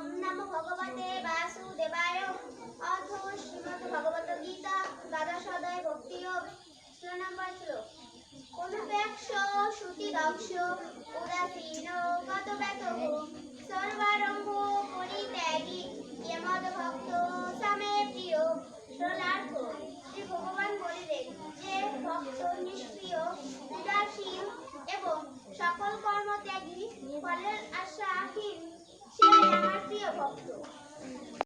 ওম নমো ভগবতে বাসুদেবায়। অথ শ্রীমদ ভগবত গীতা দ্বাদশদয় ভক্তিযোগ শ্লোক নম্বর শ্লোক। অনুপেক্ষ শ্রুতি দক্ষ উদাসীন গতব্যত সর্বারম্ভ পরিত্যাগী কেমদ ভক্ত সামে প্রিয়। শ্রোণার্থ, শ্রী ভগবান বলিলেন যে ভক্ত নিষ্ক্রিয়, উদাসীন এবং সকল কর্মত্যাগী, ফলের আশাহীন 谁要洋垃圾也抱不